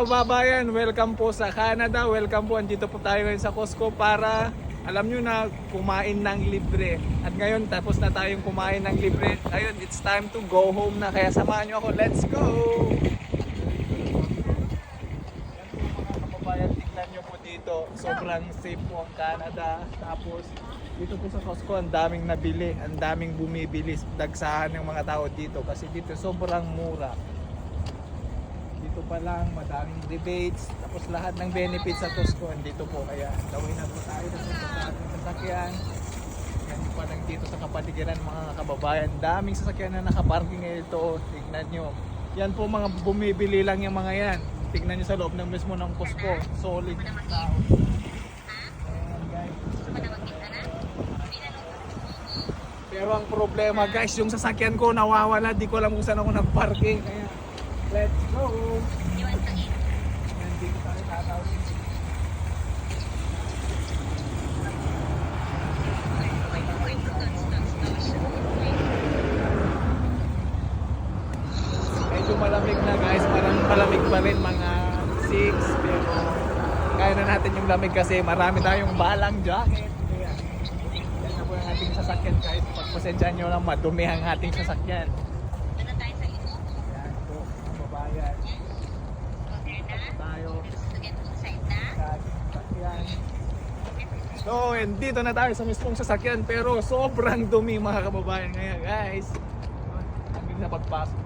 kababayan, welcome po sa Canada. Welcome po. Andito po tayo ngayon sa Costco para alam nyo na kumain ng libre. At ngayon tapos na tayong kumain ng libre. Ngayon it's time to go home na. Kaya samahan nyo ako. Let's go! Kababayan, tignan nyo po dito. Sobrang safe po ang Canada. Tapos dito po sa Costco, ang daming nabili, ang daming bumibili, dagsahan ng mga tao dito kasi dito sobrang mura. Dito pa lang, madaming rebates, tapos lahat ng benefits sa Costco andito po. Kaya gawin na po tayo sa ating sasakyan. Yan pa lang dito sa kapaligiran mga kababayan. Daming sasakyan na nakaparking ito. Tignan nyo. Yan po mga bumibili lang yung mga yan. Tignan nyo sa loob ng mismo ng Costco. Solid tao. Pero ang problema guys, yung sasakyan ko nawawala, di ko alam kung saan ako nag-parking. Kaya, let's go! Nandito tayo tatawag. Medyo malamig na guys, parang malamig pa rin mga 6 pero kaya na natin yung lamig kasi marami tayong balang jacket. Yan na po yung ating sasakyan guys. Pagpasensyahan nyo lang madumi ang ating sasakyan. Yan po, kababayan. Tayo sa ating sasakyan. So, and dito na tayo sa mismong sasakyan pero sobrang dumi mga kababayan ngayon guys. Hanggang na pagpasok.